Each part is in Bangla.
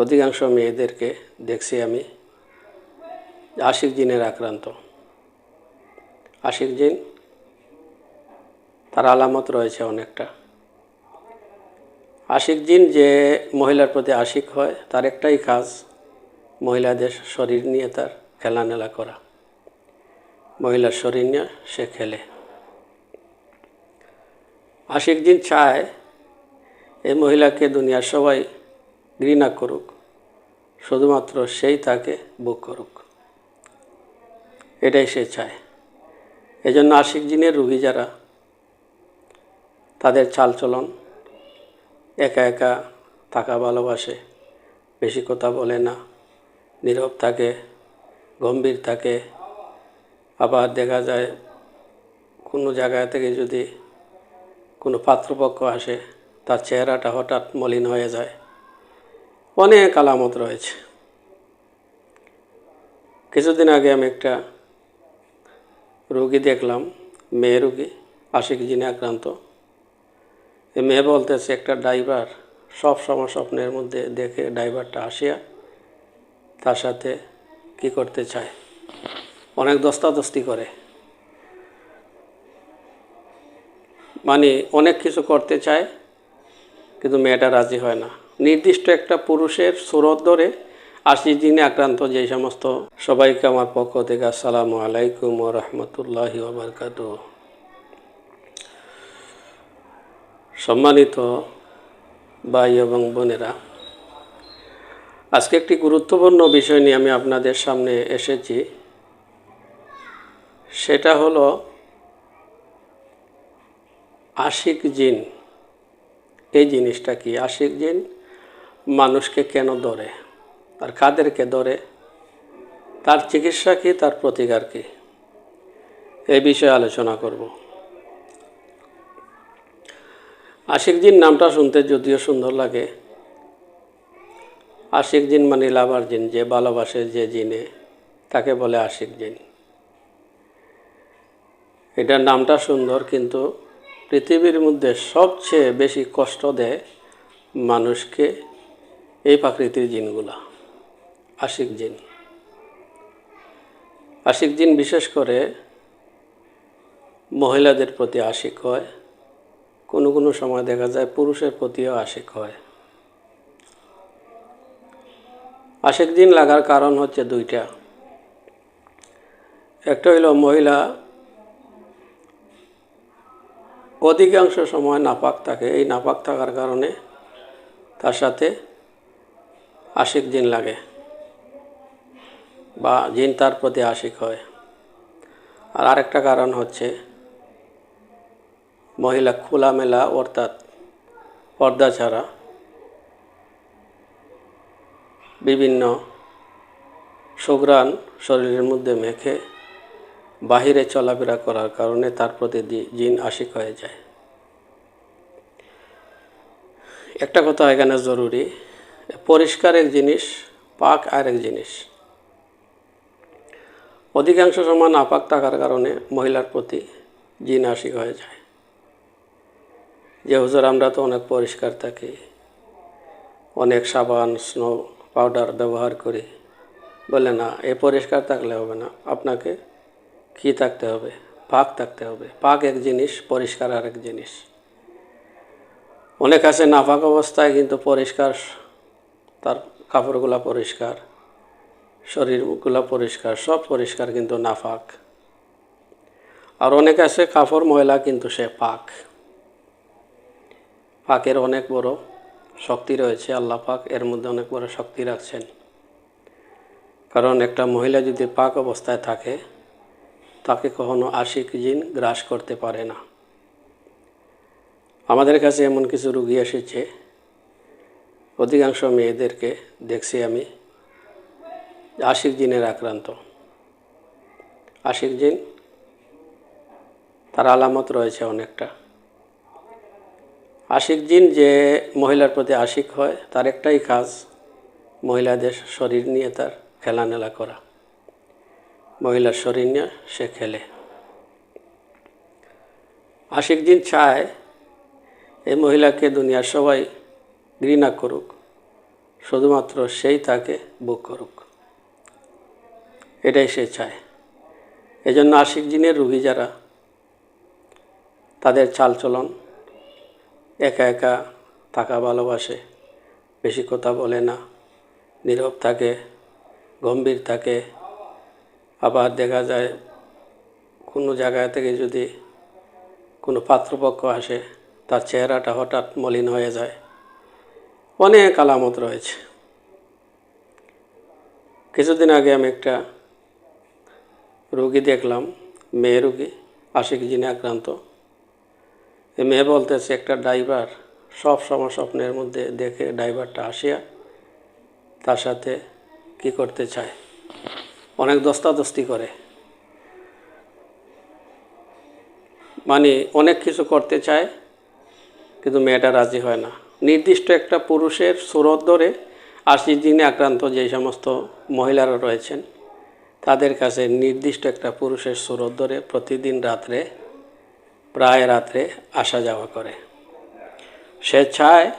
অধিকাংশ মেয়েদেরকে দেখছি আমি আশিক জিনের আক্রান্ত। আশিক জিন, তার আলামত রয়েছে অনেকটা। আশিক জিন যে মহিলার প্রতি আশিক হয়, তার একটাই কাজ মহিলাদের শরীর নিয়ে তার খেলানেলা করা। মহিলার শরীর নিয়ে সে খেলে। আশিক জিন চায়, এই মহিলাকে দুনিয়ার সবাই ঘৃণা করুক, শুধুমাত্র সেই তাকে বুক করুক। এটাই সে চায়। এজন্য আশিক জিনের রুগী যারা, তাদের চালচলন একা একা থাকা ভালোবাসে, বেশি কথা বলে না, নীরব থাকে, গম্ভীর থাকে। আবার দেখা যায়, কোনো জায়গা থেকে যদি কোনো পাত্রপক্ষ আসে, তার চেহারাটা হঠাৎ মলিন হয়ে যায়। অনেক আলামত রয়েছে। কিছুদিন আগে আমি একটা রুগী দেখলাম, মেয়ে রুগী, আশিক জিনে আক্রান্ত। এই মেয়ে বলতেছে, একটা ড্রাইভার সব সময় স্বপ্নের মধ্যে দেখে ড্রাইভারটা আসিয়া তার সাথে কি করতে চায়। অনেক দস্তাদস্তি করে। মানে অনেক কিছু করতে চায়, কিন্তু মেয়েটা রাজি হয় না। নির্দিষ্ট একটা পুরুষের সুরত ধরে আশি দিনে আক্রান্ত যে সমস্ত সবাইকে আমার পক্ষ থেকে আসসালামু আলাইকুম ও রহমতুল্লাহি ওবরকাত সম্মানিত ভাই এবং বোনেরা, আজকে একটি গুরুত্বপূর্ণ বিষয় নিয়ে আমি আপনাদের সামনে এসেছি। সেটা হলো আশিক জিন। এই জিনিসটা কি আশিক জিন? মানুষকে কেন ধরে? আর কাদেরকে ধরে? তার চিকিৎসা কী, তার প্রতিকার কী? এই বিষয়ে আলোচনা করব। আশিক জিন নামটা শুনতে যদিও সুন্দর লাগে। আশিক জিন মানে লাভার জিন, যে ভালোবাসে যে জিনে, তাকে বলে আশিক জিন এটার নামটা সুন্দর, কিন্তু পৃথিবীর মধ্যে সবচেয়ে বেশি কষ্ট দেয় মানুষকে এই প্রাকৃতিক জিনগুলা, আশিক জিন। আশিক জিন বিশেষ করে মহিলাদের প্রতি আশিক হয়, কোনো কোনো সময় দেখা যায় পুরুষের প্রতিও আশিক হয়। আশিক জিন লাগার কারণ হচ্ছে দুইটা। একটা হইল মহিলা অধিকাংশ সময় নাপাক থাকে, এই নাপাক থাকার কারণে তার সাথে আশিক জিন লাগে বা জিন তার প্রতি আশিক হয়। আর আরেকটা কারণ হচ্ছে মহিলা খোলামেলা অর্থাৎ পর্দা ছাড়া বিভিন্ন সুগ্রাণ শরীরের মধ্যে মেখে বাহিরে চলাফেরা করার কারণে তার প্রতি জিন আশিক হয়ে যায়। একটা কথা এখানে জরুরি পরিষ্কার এক জিনিস, পাক আর এক জিনিস। অধিকাংশ সময় নাপাক থাকার কারণে মহিলার প্রতি জিন আশিক হয়ে যায়। যে হুজুর, আমরা তো অনেক পরিষ্কার থাকি, অনেক সাবান, স্নো পাউডার ব্যবহার করি। বলে, না, এ পরিষ্কার থাকলে হবে না। আপনাকে কি থাকতে হবে? পাক থাকতে হবে। পাক এক জিনিস, পরিষ্কার আর এক জিনিস। অনেক আছে নাপাক অবস্থায়, কিন্তু পরিষ্কার তার কাপড়গুলো পরিষ্কার, শরীরগুলো পরিষ্কার, সব পরিষ্কার কিন্তু নাফাক। আর অনেক আছে কাপড় ময়লা কিন্তু সে পাক। পাকের অনেক বড় শক্তি রয়েছে, আল্লাহ পাক এর মধ্যে অনেক বড় শক্তি রাখছেন। কারণ একটা মহিলা যদি পাক অবস্থায় থাকে, তাকে কখনো আশিক জিন গ্রাস করতে পারে না। আমাদের কাছে এমন কিছু রুগী এসেছে অধিকাংশ মেয়েদেরকে দেখছি আমি আশিক জিনের আক্রান্ত। আশিক জিন, তার আলামত রয়েছে অনেকটা। আশিক জিন যে মহিলার প্রতি আশিক হয়, তার একটাই কাজ মহিলাদের শরীর নিয়ে তার খেলানেলা করা। মহিলার শরীর নিয়ে সে খেলে। আশিক জিন চায় এই মহিলাকে দুনিয়ার সবাই ঘৃণা করুক, শুধুমাত্র সেই তাকে বুক করুক। এটাই সে চায়। এজন্য আশিক জিনের রুগী যারা, তাদের চালচলন একা একা থাকা ভালোবাসে, বেশি কথা বলে না। নীরব থাকে, গম্ভীর থাকে। আবার দেখা যায়, কোনো জায়গা থেকে যদি কোনো পাত্রপক্ষ আসে, তার চেহারাটা হঠাৎ মলিন হয়ে যায়। অনেক আলামত রয়েছে। কিছুদিন আগে আমি একটা রুগী দেখলাম, মেয়ে রুগী, আশিক জিনে আক্রান্ত। এই মেয়ে বলতেছে, একটা ড্রাইভার সব সময় স্বপ্নের মধ্যে দেখে ড্রাইভারটা আসিয়া তার সাথে কি করতে চায়। অনেক দস্তাদস্তি করে। মানে অনেক কিছু করতে চায়, কিন্তু মেয়েটা রাজি হয় না। নির্দিষ্ট একটা পুরুষের সুরত ধরে আশি দিনে আক্রান্ত যে সমস্ত মহিলারা রয়েছেন, তাদের কাছে নির্দিষ্ট একটা পুরুষের সুরত ধরে প্রতিদিন রাত্রে, প্রায় রাত্রে আসা যাওয়া করে। সে চায়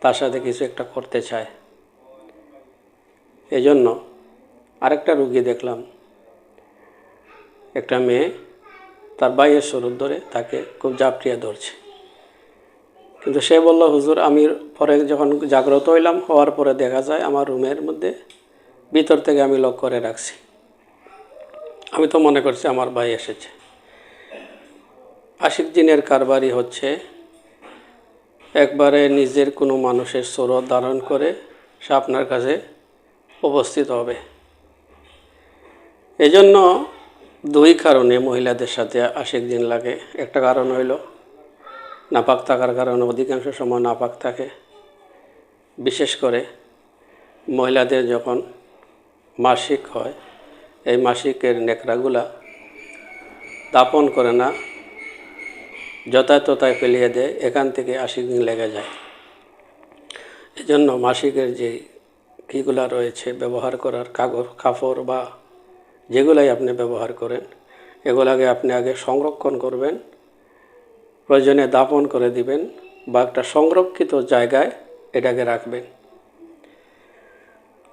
তার সাথে কিছু একটা করতে চায়। এজন্য আরেকটা রুগী দেখলাম। একটা মেয়ে তার বাইয়ের স্বরূপ ধরে তাকে খুব জাপটিয়া ধরছে। কিন্তু সে বলল, হুজুর, আমি পরে যখন জাগ্রত হইলাম, হওয়ার পরে দেখা যায় আমার রুমের মধ্যে ভিতর থেকে আমি লক করে রাখছি। আমি তো মনে করছি আমার ভাই এসেছে। আশিক দিনের কারবারই হচ্ছে। একবারে নিজের কোনো মানুষের স্বরত ধারণ করে সে আপনার কাছে উপস্থিত হবে। এজন্য দুই কারণে মহিলাদের সাথে আশিক দিন লাগে। একটা কারণ হইল নাপাক থাকার কারণে অধিকাংশ সময় নাপাক থাকে। বিশেষ করে মহিলাদের যখন মাসিক হয়, এই মাসিকের নেকড়াগুলা দাপন করে না যথায় তথায় ফেলিয়ে দেয়, এখান থেকে আশি দিন লেগে যায়। এজন্য মাসিকের যে কীগুলা রয়েছে ব্যবহার করার কাগজ কাপড় বা যেগুলাই আপনি ব্যবহার করেন, এগুলাকে আপনি আগে সংরক্ষণ করবেন। প্রয়োজনে দাপন করে দিবেন বা একটা সংরক্ষিত জায়গায় এটাকে রাখবেন।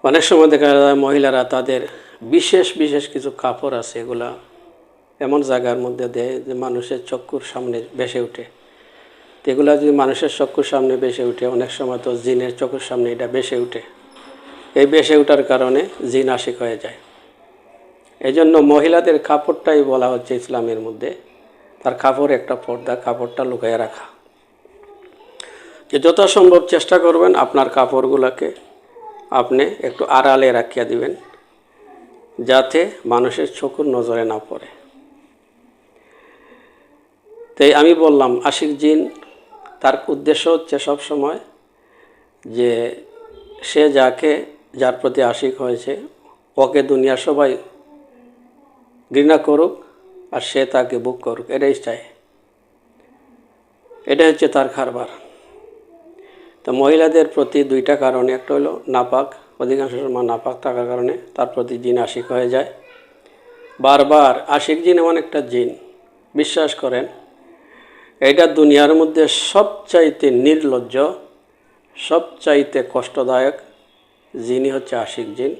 অনেক সময় দেখা যায় মহিলারা তাদের বিশেষ বিশেষ কিছু কাপড় আছে এগুলা এমন জায়গার মধ্যে দেয় যে মানুষের চক্ষুর সামনে বেসে ওঠে তো এগুলা যদি মানুষের চক্ষুর সামনে বেসে উঠে, অনেক সময় তো জিনের চক্ষুর সামনে এটা বেসে উঠে। এই বেসে ওঠার কারণে জিন আশিক হয়ে যায়। এই জন্য মহিলাদের কাপড়টাই বলা হচ্ছে ইসলামের মধ্যে তার কাপড় একটা পর্দা, কাপড়টা লুকিয়ে রাখা। যে যথাসম্ভব চেষ্টা করবেন আপনার কাপড়গুলোকে আপনি একটু আড়ালে রাখিয়া দিবেন, যাতে মানুষের চকুর নজরে না পড়ে। তাই আমি বললাম, আশিক জিন তার উদ্দেশ্য হচ্ছে সব সময় যে সে যাকে, যার প্রতি আশিক হয়েছে, ওকে দুনিয়া সবাই ঘৃণা করুক আর সে তাকে বুক করুক, এটাই চায় এটা হচ্ছে তার কারবার। তো মহিলাদের প্রতি দুইটা কারণে, একটা হলো নাপাক, অধিকাংশ সময় নাপাক থাকার কারণে তার প্রতি জিন আশিক হয়ে যায়। বারবার আশিক জিন এমন একটা জিন, বিশ্বাস করেন, এটা দুনিয়ার মধ্যে সবচাইতে নির্লজ্জ, সবচাইতে কষ্টদায়ক জিনই হচ্ছে আশিক জিন।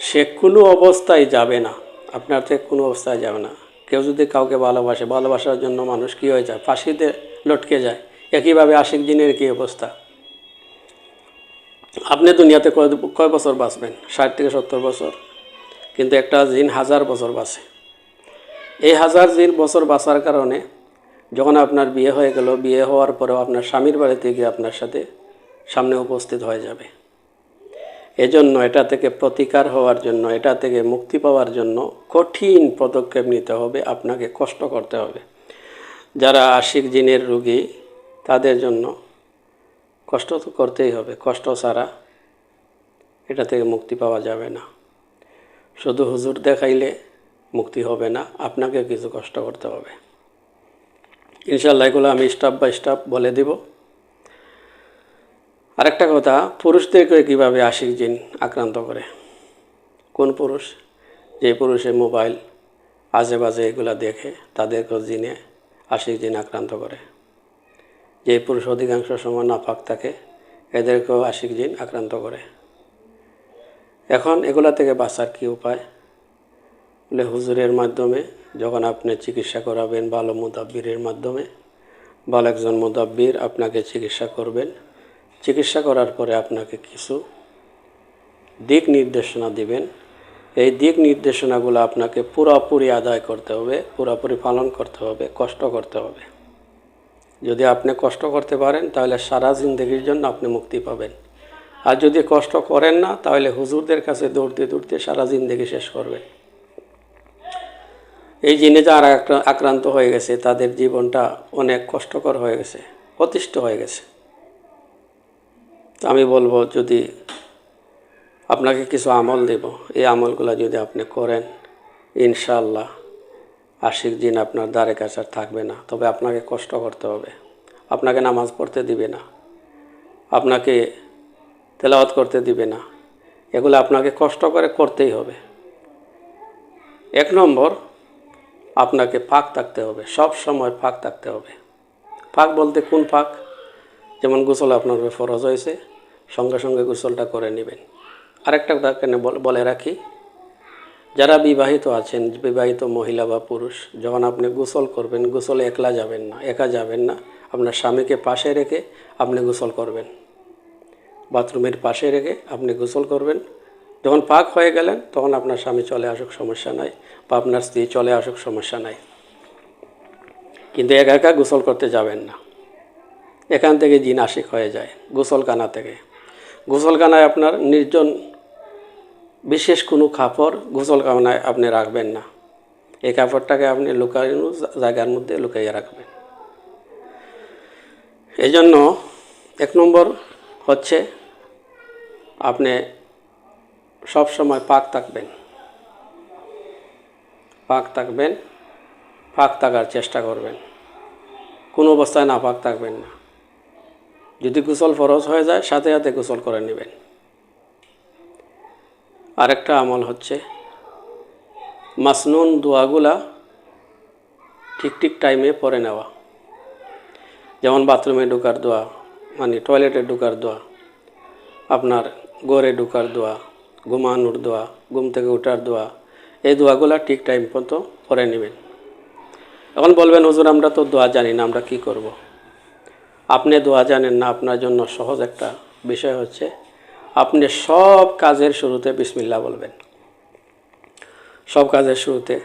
সে কোনো অবস্থায় যাবে না। আপনার থেকে কোনো অবস্থায় যাবে না। কেউ যদি কাউকে ভালোবাসে, ভালোবাসার জন্য মানুষ কী হয়ে যায়? ফাঁসিতে লটকে যায়। একইভাবে আশিক দিনের কী অবস্থা? আপনি দুনিয়াতে কয় বছর বাঁচবেন? ষাট থেকে সত্তর বছর। কিন্তু একটা জিন হাজার বছর বাঁচে। এই হাজার জিন বছর বাঁচার কারণে যখন আপনার বিয়ে হয়ে গেল, বিয়ে হওয়ার পরেও আপনার স্বামীর বাড়িতে গিয়ে আপনার সাথে সামনে উপস্থিত হয়ে যাবে। এজন্য এটা থেকে প্রতিকার হওয়ার জন্য, এটা থেকে মুক্তি পাওয়ার জন্য কঠিন পদক্ষেপ নিতে হবে, আপনাকে কষ্ট করতে হবে। যারা আশিক জিনের রুগী, তাদের জন্য কষ্ট তো করতেই হবে, কষ্ট ছাড়া এটা থেকে মুক্তি পাওয়া যাবে না। শুধু হুজুর দেখাইলে মুক্তি হবে না আপনাকে কিছু কষ্ট করতে হবে। ইনশাল্লাহ এগুলো আমি স্টাফ বাই স্টাফ বলে দিব। আরেকটা কথা, পুরুষদেরকে কীভাবে আশিক জিন আক্রান্ত করে? কোন পুরুষ? যে পুরুষে মোবাইল আজে বাজে এগুলো দেখে তাদেরকে জিনে আশিক জিন আক্রান্ত করে। যে পুরুষ অধিকাংশ সময় নাপাক থাকে, এদেরকেও আশিক জিন আক্রান্ত করে। এখন এগুলা থেকে বাঁচার কী উপায়? বলে হুজুরের মাধ্যমে, যখন আপনি চিকিৎসা করাবেন ভালো মুদাব্বিরের মাধ্যমে, ভালো একজন মুদাব্বির আপনাকে চিকিৎসা করবেন চিকিৎসা করার পরে আপনাকে কিছু দিক নির্দেশনা দিবেন। এই দিক নির্দেশনাগুলো আপনাকে পুরোপুরি আদায় করতে হবে, পুরোপুরি পালন করতে হবে, কষ্ট করতে হবে। যদি আপনি কষ্ট করতে পারেন, তাহলে সারা জিন্দগির জন্য আপনি মুক্তি পাবেন। আর যদি কষ্ট করেন না, তাহলে হুজুরদের কাছে দৌড়তে দৌড়তে সারা জিন্দগি শেষ করবেন। এই জিনে যারা আক্রান্ত হয়ে গেছে, তাদের জীবনটা অনেক কষ্টকর হয়ে গেছে, অতিষ্ঠ হয়ে গেছে। তো আমি বলব যদি আপনাকে কিছু আমল দেব, এই আমলগুলো যদি আপনি করেন ইনশাল্লাহ আশিক জিন আপনার দ্বারে কাছে থাকবে না। তবে আপনাকে কষ্ট করতে হবে। আপনাকে নামাজ পড়তে দিবে না। আপনাকে তেলাওয়াত করতে দিবে না। এগুলো আপনাকে কষ্ট করে করতেই হবে। এক নম্বর, আপনাকে ফাঁক থাকতে হবে। সব সময় পাক থাকতে হবে। ফাঁক বলতে কোন পাক? যেমন গোসল আপনার ফরজ হয়েছে, সঙ্গে সঙ্গে গোসলটা করে নেবেন। আরেকটা কথা কেন বল- বলে রাখি, যারা বিবাহিত আছেন, বিবাহিত মহিলা বা পুরুষ, যখন আপনি গোসল করবেন, গোসলে একলা যাবেন না, একা যাবেন না, আপনার স্বামীকে পাশে রেখে আপনি গোসল করবেন। বাথরুমের পাশে রেখে আপনি গোসল করবেন। যখন পাক হয়ে গেলেন, তখন আপনার স্বামী চলে আসুক, সমস্যা নাই, বা আপনার স্ত্রী চলে আসুক, সমস্যা নাই। কিন্তু একা একা গোসল করতে যাবেন না। এখান থেকে জিন আশিক হয়ে যায়, গোসলখানা থেকে। গোসলখানায় আপনার নির্জন বিশেষ কোনো কাপড় গোসলখানায় আপনি রাখবেন না। এই কাপড়টাকে আপনি লুকানো জায়গার মধ্যে লুকাইয়ে রাখবেন। এই জন্য এক নম্বর হচ্ছে আপনি সব সময় পাক থাকবেন। পাক থাকবেন, পাক থাকার চেষ্টা করবেন। কোনো অবস্থায় না পাক থাকবেন না। যদি গোসল ফরজ হয়ে যায়, সাথে সাথে গোসল করে নেবেন। আরেকটা আমল হচ্ছে, মাসনুন দোয়াগুলা ঠিক ঠিক টাইমে পরে নেওয়া। যেমন বাথরুমে ঢোকার দোয়া মানে টয়লেটে ঢোকার দোয়া, আপনার গড়ে ঢোকার দোয়া, ঘুমানোর দোয়া, ঘুম থেকে ওঠার দোয়া, এই দোয়াগুলা ঠিক টাইম মতো পরে নেবেন। এখন বলবেন, হুজুর, আমরা তো দোয়া জানি না, আমরা কি করব। আপনি দোয়া জানেন না, আপনার জন্য সহজ একটা বিষয় হচ্ছে, আপনি সব কাজের শুরুতে বিসমিল্লা বলবেন। সব কাজের শুরুতে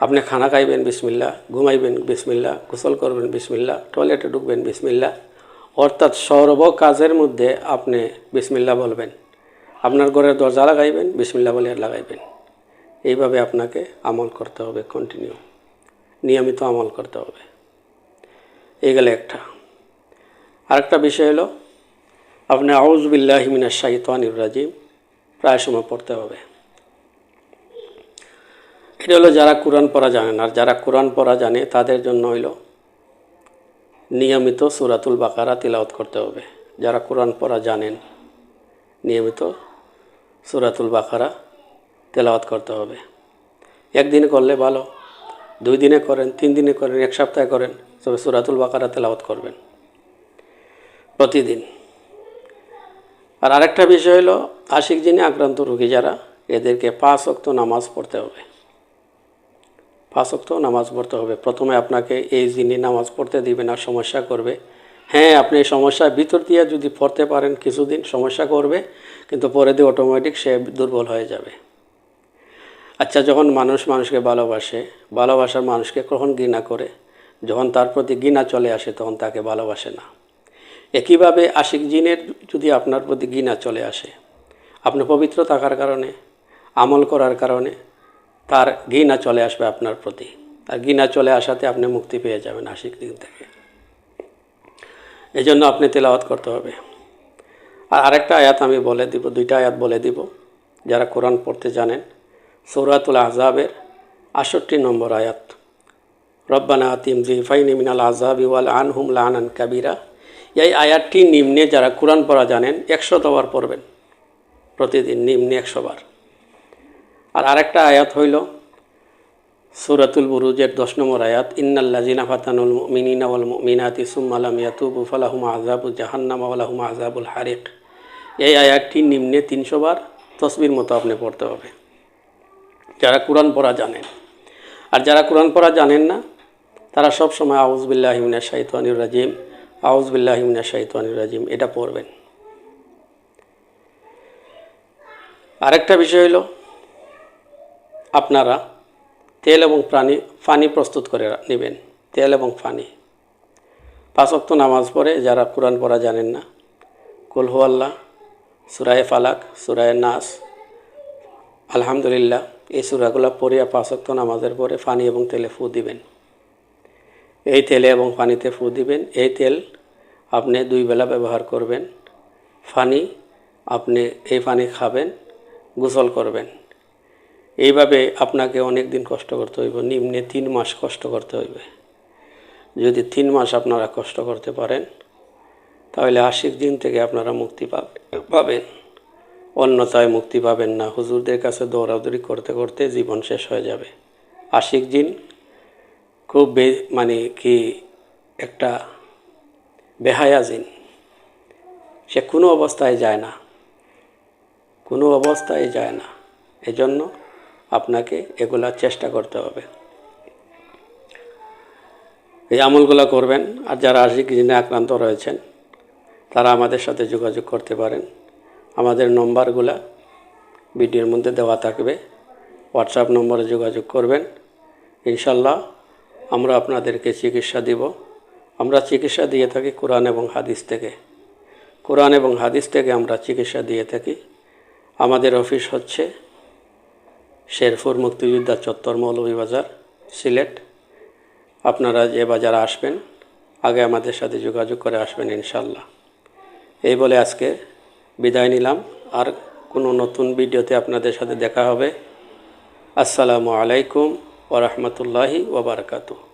আপনি খানা খাইবেন বিসমিল্লা ঘুমাইবেন বিসমিল্লা গোসল করবেন বিসমিল্লা টয়লেটে ঢুকবেন বিসমিল্লা অর্থাৎ সর্ব কাজের মধ্যে আপনি বিসমিল্লা বলবেন। আপনার ঘরের দরজা লাগাইবেন বিসমিল্লা বলে লাগাইবেন। এইভাবে আপনাকে আমল করতে হবে কন্টিনিউ। নিয়মিত আমল করতে হবে। এই গেলে একটা। আরেকটা বিষয় হলো, আপনি আউজবিল্লাহিমিনা শাহিতানির রাজিম, প্রায় সময় পড়তে হবে। এটা হলো যারা কোরআন পড়া জানেন, আর যারা কোরআন পড়া জানে, তাদের জন্য হইল নিয়মিত সুরাতুল বাকারা তিলাওয়াত করতে হবে। যারা কোরআন পড়া জানেন, নিয়মিত সুরাতুল বাকারা তেলাওয়াত করতে হবে। একদিনে করলে ভালো, দুই দিনে করেন, তিন দিনে করেন, এক সপ্তাহে করেন, তবে সুরাতুল বাকারা তেলাওয়াত করবেন। প্রতিদিন। আর আরেকটা বিষয় হলো, আশিক যিনি আক্রান্ত রোগী যারা, এদেরকে পাঁচ অক্ত নামাজ পড়তে হবে। পাঁচ অক্ত নামাজ পড়তে হবে। প্রথমে আপনাকে এই যিনি নামাজ পড়তে দিবে না সমস্যা করবে। হ্যাঁ আপনি এই সমস্যার ভিতর দিয়ে যদি পড়তে পারেন কিছুদিন, সমস্যা করবে, কিন্তু পরে দিয়ে অটোমেটিক সে দুর্বল হয়ে যাবে। আচ্ছা যখন মানুষ মানুষকে ভালোবাসে, ভালোবাসার মানুষকে কখন ঘৃণা করে? যখন তার প্রতি ঘৃণা চলে আসে, তখন তাকে ভালোবাসে না। একইভাবে আশিক জিনের যদি আপনার প্রতি ঘৃণা চলে আসে, আপনি পবিত্র থাকার কারণে, আমল করার কারণে তার ঘৃণা চলে আসবে আপনার প্রতি। আর ঘৃণা চলে আসাতে আপনি মুক্তি পেয়ে যাবেন আশিক দিন থেকে। এই জন্য আপনি তেলাওয়াত করতে হবে। আর আরেকটা আয়াত আমি বলে দিব, দুইটা আয়াত বলে দিব, যারা কোরআন পড়তে জানেন। সৌরাতুল আজাবের আষট্টি নম্বর আয়াত। রব্বানা আতিম জিফাইনি মিনাল আজাবি ওয়াল আনহুম লানান কাবিরা। এই আয়াতটি নিম্নে যারা কোরআন পড়া জানেন একশো বার পড়বেন। প্রতিদিন নিম্নে একশো বার। আর আরেকটা আয়াত হইল সুরাতুল বুরুজের দশ নম্বর আয়াত ইন্নাল্লাজিনা ফাতানুল মিনিনা ওয়াল মিনাতি সুম্মালাম ইয়াতুবু ফালাহুম আজাবু জাহান্নাম ওয়ালাহুম আজাবুল হারিক। এই আয়াতটি নিম্নে তিনশো বার তসবির মতো আপনি পড়তে হবে। যারা কোরআন পড়া জানেন। আর যারা কোরআন পড়া জানেন না, তারা সব সময় আউজবিল্লাহ হিমিনা শাহিতানির রাজিম। আউজবিল্লাহ হিমিনা শাহিতানির রাজিম, এটা পড়বেন। আরেকটা বিষয় হলো, আপনারা তেল এবং প্রাণী পানি প্রস্তুত করে নেবেন, তেল এবং পানি। পাঁচক্ত নামাজ পড়ে, যারা কোরআন পড়া জানেন না কুলহু আল্লাহ, সুরায় ফালাক, সুরায় নাস, আলহামদুলিল্লাহ, এই সুরাগুলো পড়ে পাঁচক্ত নামাজের পরে পানি এবং তেলে ফু দিবেন। এই তেলে এবং পানিতে ফু দিবেন। এই তেল আপনি দুই বেলা ব্যবহার করবেন। পানি আপনি এই পানি খাবেন, গোসল করবেন। এইভাবে আপনাকে অনেক দিন কষ্ট করতে হইব, নিম্নে তিন মাস কষ্ট করতে হইবে। যদি তিন মাস আপনারা কষ্ট করতে পারেন, তাহলে আশিক দিন থেকে আপনারা মুক্তি পাবে পাবেন। অন্যথায় মুক্তি পাবেন না। হুজুরদের কাছে দৌড়াদৌড়ি করতে করতে জীবন শেষ হয়ে যাবে। আশিক দিন খুব বে মানে কি একটা বেহায়া জিন। সে কোনো অবস্থায় যায় না। কোনো অবস্থায় যায় না। এজন্য আপনাকে এগুলা চেষ্টা করতে হবে। এই আমলগুলো করবেন আর যারা আশিক জিনে আক্রান্ত রয়েছেন, তারা আমাদের সাথে যোগাযোগ করতে পারেন। আমাদের নম্বরগুলা ভিডিওর মধ্যে দেওয়া থাকবে। হোয়াটসঅ্যাপ নম্বরে যোগাযোগ করবেন। ইনশাল্লাহ আমরা আপনাদেরকে চিকিৎসা দিব। আমরা চিকিৎসা দিয়ে থাকি কোরআন এবং হাদিস থেকে। কোরআন এবং হাদিস থেকে আমরা চিকিৎসা দিয়ে থাকি। আমাদের অফিস হচ্ছে শেরপুর মুক্তিযোদ্ধা চত্বর মৌলভীবাজার, সিলেট। আপনারা যে বাজারে আসবেন, আগে আমাদের সাথে যোগাযোগ করে আসবেন ইনশাল্লাহ এই বলে আজকে বিদায় নিলাম। আর কোনো নতুন ভিডিওতে আপনাদের সাথে দেখা হবে। আসসালামু আলাইকুম। ওরহমতুল্লাহি ওবরকাতু